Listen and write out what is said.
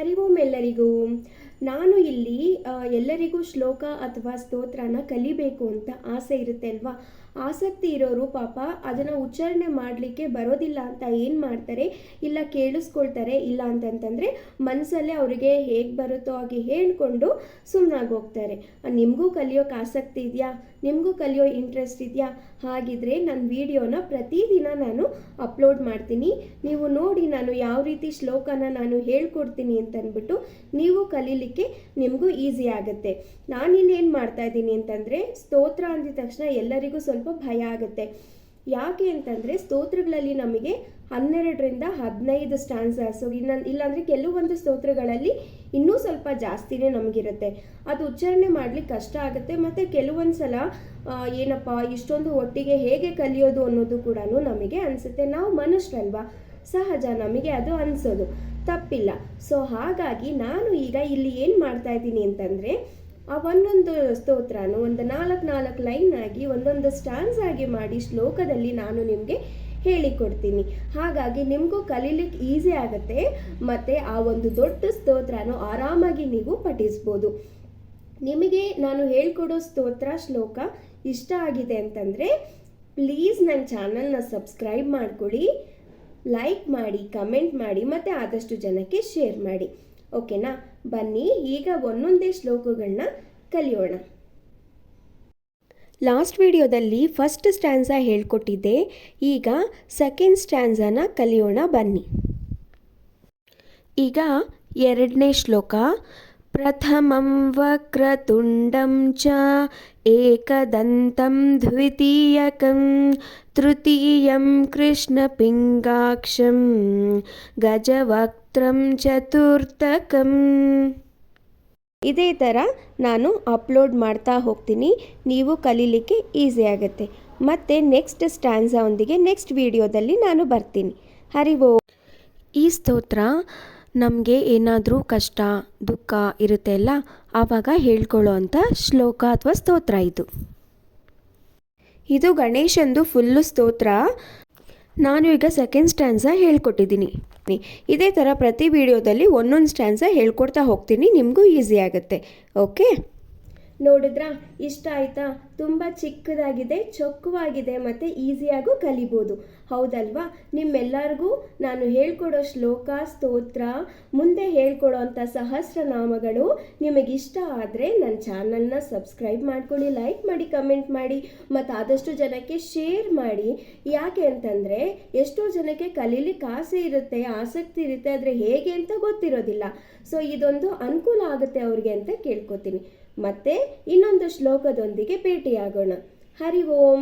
ಹರಿ ಓಂ ಎಲ್ಲರಿಗೂ ನಾನು ಇಲ್ಲಿ ಎಲ್ಲರಿಗೂ ಶ್ಲೋಕ ಅಥವಾ ಸ್ತೋತ್ರನ ಕಲಿಬೇಕು ಅಂತ ಆಸೆ ಇರುತ್ತೆ ಅಲ್ವಾ? ಆಸಕ್ತಿ ಇರೋರು ಪಾಪ ಅದನ್ನು ಉಚ್ಚಾರಣೆ ಮಾಡಲಿಕ್ಕೆ ಬರೋದಿಲ್ಲ ಅಂತ ಏನು ಮಾಡ್ತಾರೆ? ಇಲ್ಲ ಕೇಳಿಸ್ಕೊಳ್ತಾರೆ, ಇಲ್ಲ ಅಂತಂತಂದರೆ ಮನಸ್ಸಲ್ಲೇ ಅವರಿಗೆ ಹೇಗೆ ಬರುತ್ತೋ ಹಾಗೆ ಹೇಳಿಕೊಂಡು ಸುಮ್ಮನಾಗಿ ಹೋಗ್ತಾರೆ ನಿಮಗೂ ಕಲಿಯೋಕೆ ಆಸಕ್ತಿ ಇದೆಯಾ? ನಿಮಗೂ ಕಲಿಯೋ ಇಂಟ್ರೆಸ್ಟ್ ಇದೆಯಾ? ಹಾಗಿದ್ರೆ ನನ್ನ ವಿಡಿಯೋನ ಪ್ರತಿದಿನ ನಾನು ಅಪ್ಲೋಡ್ ಮಾಡ್ತೀನಿ. ನೀವು ನೋಡಿ ನಾನು ಯಾವ ರೀತಿ ಶ್ಲೋಕನ ನಾನು ಹೇಳ್ಕೊಡ್ತೀನಿ ಅಂತಂದ್ಬಿಟ್ಟು ನೀವು ಕಲೀಲಿಕ್ಕೆ ನಿಮಗೂ ಈಸಿ ಆಗುತ್ತೆ. ನಾನಿಲ್ಲಿ ಏನು ಮಾಡ್ತಾ ಇದ್ದೀನಿ ಅಂತಂದರೆ ಸ್ತೋತ್ರ ಅಂದಿದ ತಕ್ಷಣ ಎಲ್ಲರಿಗೂ ಸ್ವಲ್ಪ ಭಯ ಆಗುತ್ತೆ. ಯಾಕೆ ಅಂತಂದರೆ ಸ್ತೋತ್ರಗಳಲ್ಲಿ ನಮಗೆ ಹನ್ನೆರಡರಿಂದ ಹದಿನೈದು ಸ್ಟ್ಯಾನ್ಸರ್ಸು ಇನ್ನೊಂದು ಇಲ್ಲಾಂದರೆ ಕೆಲವೊಂದು ಸ್ತೋತ್ರಗಳಲ್ಲಿ ಇನ್ನೂ ಸ್ವಲ್ಪ ಜಾಸ್ತಿನೇ ನಮಗಿರುತ್ತೆ. ಅದು ಉಚ್ಚಾರಣೆ ಮಾಡಲಿಕ್ಕೆ ಕಷ್ಟ ಆಗುತ್ತೆ ಮತ್ತು ಕೆಲವೊಂದು ಸಲ ಏನಪ್ಪ, ಇಷ್ಟೊಂದು ಒಟ್ಟಿಗೆ ಹೇಗೆ ಕಲಿಯೋದು ಅನ್ನೋದು ಕೂಡ ನಮಗೆ ಅನಿಸುತ್ತೆ. ನಾವು ಮನುಷ್ಯರಲ್ವಾ ಸಹಜ ನಮಗೆ ಅದು ಅನಿಸೋದು. ತಪ್ಪಿಲ್ಲ. ಸೊ ಹಾಗಾಗಿ ನಾನು ಈಗ ಇಲ್ಲಿ ಏನು ಮಾಡ್ತಾ ಇದ್ದೀನಿ ಅಂತಂದರೆ, ಆ ಒಂದೊಂದು ಸ್ತೋತ್ರನು ಒಂದು ನಾಲ್ಕು ನಾಲ್ಕು ಲೈನ್ ಆಗಿ ಒಂದೊಂದು ಸ್ಟಾನ್ಸ್ ಆಗಿ ಮಾಡಿ ಶ್ಲೋಕದಲ್ಲಿ ನಾನು ನಿಮಗೆ ಹೇಳಿಕೊಡ್ತೀನಿ. ಹಾಗಾಗಿ ನಿಮಗೂ ಕಲೀಲಿಕ್ಕೆ ಈಸಿ ಆಗುತ್ತೆ, ಮತ್ತು ಆ ಒಂದು ದೊಡ್ಡ ಸ್ತೋತ್ರನು ಆರಾಮಾಗಿ ನೀವು ಪಠಿಸ್ಬೋದು. ನಿಮಗೆ ನಾನು ಹೇಳ್ಕೊಡೋ ಸ್ತೋತ್ರ, ಶ್ಲೋಕ ಇಷ್ಟ ಆಗಿದೆ ಅಂತಂದರೆ ಪ್ಲೀಸ್ ನನ್ನ ಚಾನಲ್ನ ಸಬ್ಸ್ಕ್ರೈಬ್ ಮಾಡ್ಕೊಳ್ಳಿ ಲೈಕ್ ಮಾಡಿ ಕಮೆಂಟ್ ಮಾಡಿ, ಮತ್ತು ಆದಷ್ಟು ಜನಕ್ಕೆ ಶೇರ್ ಮಾಡಿ. ಓಕೆನಾ ಬನ್ನಿ, ಈಗ ಒಂದೊಂದೇ ಶ್ಲೋಕಗಳನ್ನ ಕಲಿಯೋಣ. ಲಾಸ್ಟ್ ವಿಡಿಯೋದಲ್ಲಿ ಫಸ್ಟ್ ಸ್ಟ್ಯಾನ್ಸ ಹೇಳ್ಕೊಟ್ಟಿದ್ದೆ. ಈಗ ಸೆಕೆಂಡ್ ಸ್ಟ್ಯಾನ್ಸನ ಕಲಿಯೋಣ, ಬನ್ನಿ. ಈಗ ಎರಡನೇ ಶ್ಲೋಕ. ಪ್ರಥಮಂ ವಕ್ರತುಂಡಂ ಚ ಏಕದಂತಂ ದ್ವಿತೀಯಕಂ ತೃತೀಯಂ कृष्णपिङ्गाक्षं, गजवक्त्रं ಚತುರ್ಥಕಂ ಇದೇ ಥರ ನಾನು ಅಪ್ಲೋಡ್ ಮಾಡ್ತಾ ಹೋಗ್ತೀನಿ, ನೀವು ಕಲೀಲಿಕ್ಕೆ ಈಸಿ ಆಗುತ್ತೆ. ಮತ್ತು ನೆಕ್ಸ್ಟ್ ಸ್ಟ್ಯಾನ್ಸೊಂದಿಗೆ ನೆಕ್ಸ್ಟ್ ವಿಡಿಯೋದಲ್ಲಿ ನಾನು ಬರ್ತೀನಿ. ಹರಿವೋ ಈ ಸ್ತೋತ್ರ ನಮಗೆ ಏನಾದರೂ ಕಷ್ಟ, ದುಃಖ ಇರುತ್ತೆ ಅಲ್ಲ, ಆವಾಗ ಹೇಳ್ಕೊಳ್ಳೋ ಅಂಥ ಶ್ಲೋಕ ಅಥವಾ ಸ್ತೋತ್ರ ಇದು. ಇದು ಗಣೇಶಂದು ಫುಲ್ಲು ಸ್ತೋತ್ರ. ನಾನು ಈಗ ಸೆಕೆಂಡ್ ಸ್ಟ್ಯಾಂಡ್ಸ ಹೇಳ್ಕೊಟ್ಟಿದ್ದೀನಿ. ಇದೇ ಥರ ಪ್ರತಿ ವಿಡಿಯೋದಲ್ಲಿ ಒಂದೊಂದು ಸ್ಟ್ಯಾಂಡ್ಸ ಹೇಳ್ಕೊಡ್ತಾ ಹೋಗ್ತೀನಿ, ನಿಮಗೂ ಈಸಿ ಆಗುತ್ತೆ. ಓಕೆ ನೋಡಿದ್ರಾ? ಇಷ್ಟ ಆಯ್ತಾ? ತುಂಬ ಚಿಕ್ಕದಾಗಿದೆ, ಚೊಕ್ಕವಾಗಿದೆ ಮತ್ತು ಈಸಿಯಾಗೂ ಕಲಿಬೋದು. ಹೌದಲ್ವಾ? ನಿಮ್ಮೆಲ್ಲರಿಗೂ ನಾನು ಹೇಳ್ಕೊಡೋ ಶ್ಲೋಕ, ಸ್ತೋತ್ರ, ಮುಂದೆ ಹೇಳ್ಕೊಡೋ ಅಂಥ ಸಹಸ್ರನಾಮಗಳು ನಿಮಗಿಷ್ಟ ಆದರೆ ನನ್ನ ಚಾನಲ್ನ ಸಬ್ಸ್ಕ್ರೈಬ್ ಮಾಡ್ಕೊಳ್ಳಿ, ಲೈಕ್ ಮಾಡಿ, ಕಮೆಂಟ್ ಮಾಡಿ, ಮತ್ತು ಆದಷ್ಟು ಜನಕ್ಕೆ ಶೇರ್ ಮಾಡಿ. ಯಾಕೆ ಅಂತಂದರೆ ಎಷ್ಟೋ ಜನಕ್ಕೆ ಕಲೀಲಿಕ್ಕೆ ಆಸೆ ಇರುತ್ತೆ, ಆಸಕ್ತಿ ಇರುತ್ತೆ, ಆದರೆ ಹೇಗೆ ಅಂತ ಗೊತ್ತಿರೋದಿಲ್ಲ. ಸೊ ಇದೊಂದು ಅನುಕೂಲ ಆಗುತ್ತೆ ಅವ್ರಿಗೆ ಅಂತ ಕೇಳ್ಕೊತೀನಿ. ಮತ್ತೆ ಇನ್ನೊಂದು ಶ್ಲೋಕದೊಂದಿಗೆ ಭೇಟಿಯಾಗೋಣ ಹರಿ ಓಂ